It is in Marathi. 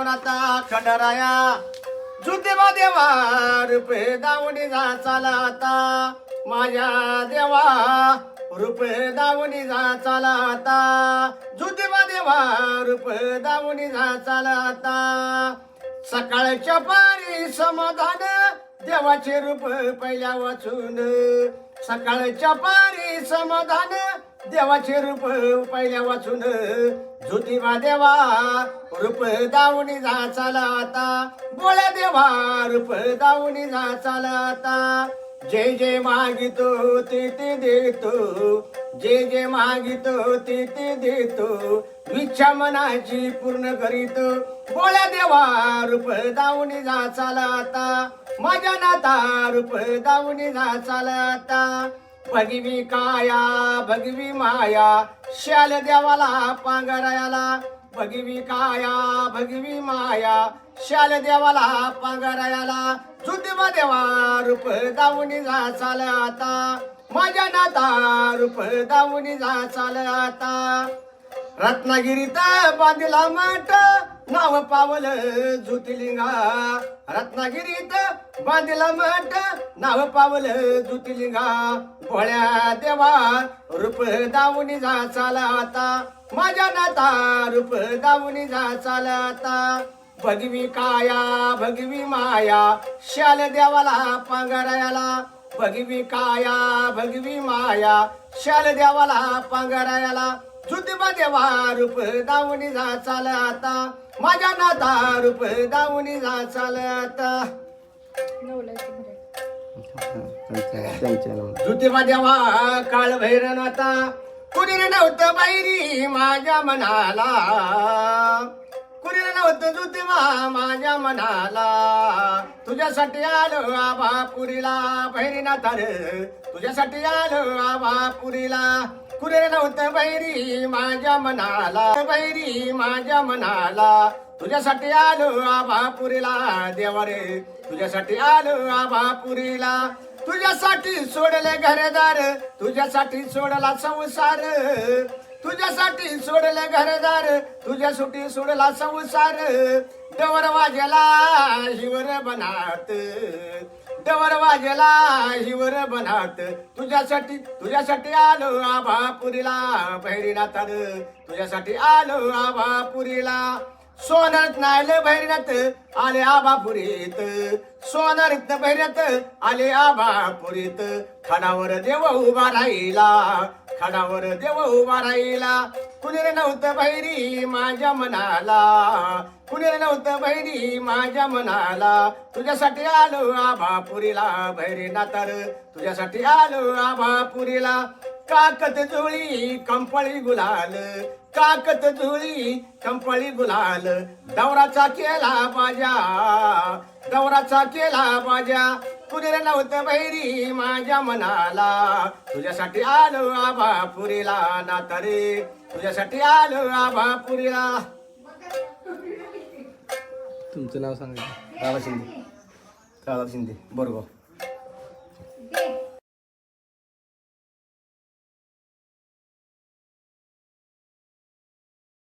भैरवनाथा खंडराया. ज्योतिबा देवा रुपे दावणी जा चाला आता. माझ्या देवा रुपे दावणी जा चाला आता. ज्योतिबा देवा रुपे दावणी जा चाला आता. सकाळच्या पारी समाधान देवाचे रूप पहिल्या वाचून. सकाळच्या पारी समाधान देवाचे रूप पहिल्या वाचून. ज्योतिबा देवा रूप दावणी जा चाला आता. बोळ्या देवा रूप दावणी जा चाला आता. जे जे मागितो ते ते देतो. जे जे मागितो ते ते देतो. इच्छा मनाची पूर्ण करीत. बोला देवा रूप दावणी जा चाला आता. माझ्या नाता रूप दावणी जा चाला आता. भगवी काया भगवी माया शाल देवाला पांगरायाला भगवी काया भगवी माया शाल देवाला पांगरायाला ज्योतिबा देवा रूप दावणी जा चाल आता. माझ्या नाता रूप दावणी जा चाल आता. रत्नागिरीत बांधला मठ नाव पावल ज्योतिलिंगा रत्नागिरीत बांधला मठ नाव पावल ज्योतिलिंगा भोळ्या देवा रूप दावणी जा चाला आता. माझ्या नाता रूप दावणी जा चाला आता. भगवी काया भगवी माया शाल देवाला पांघरायाला. भगवी काया भगवी माया शाल देवाला पांघरायाला. ज्योतिबा देवा रूप दावणी जा चाल आता. माझ्या नाता रूप दावणी जा चाल आता. त्यांच्या देवा काळ भैरनाथा कुणी नव्हतं बाईरी माझ्या मनाला. कुणी माझ्या मनाला. तुझ्यासाठी आलो आबा पुरीला. बहिरीनाथ रे तुझ्यासाठी आलो आबा पुरीला. कुरे नव्हतं बैरी माझ्या मनाला. बैरी माझ्या मनाला. तुझ्यासाठी आलो आबा पुरीला. देवारे तुझ्यासाठी आलो आबा पुरीला. तुझ्यासाठी सोडले घरदार. तुझ्यासाठी सोडला संसार. तुझ्यासाठी सोडले घरदार तुझ्यासाठी सोडला संसार. डवर वाजला हिवर बनात डवर वाजला हिवर बनात. तुझ्यासाठी तुझ्यासाठी आलो आभा पुरीला बहिरीनाथ तुझ्यासाठी आलो आभा पुरीला सोनारत नायले भैरनाथ आले आबापुरीत. सोनारत भैरत आले आबापुरीत. खडावर देव उभा राहिला. खडावर देव उभा राहिला. कुणीर नव्हतं बहिरी माझ्या मनाला. कुणीर नव्हतं भैरी माझ्या मनाला. तुझ्यासाठी आलो आभापुरीला भैरी नातार तुझ्यासाठी आलो आबापुरीला. काकत जुळी कंपळी गुलाल. काकत जुळी कंपळी गुलाल. दौराचा केला माझ्या. दौराचा केला माझ्या. कुणीर नव्हतं बैरी माझ्या मनाला. तुझ्यासाठी आलो आबा पुरीला नातारे तुझ्यासाठी आलो आबा पुरीला तुमचं नाव सांगा. राधा शिंदे राधा शिंदे बरोबर.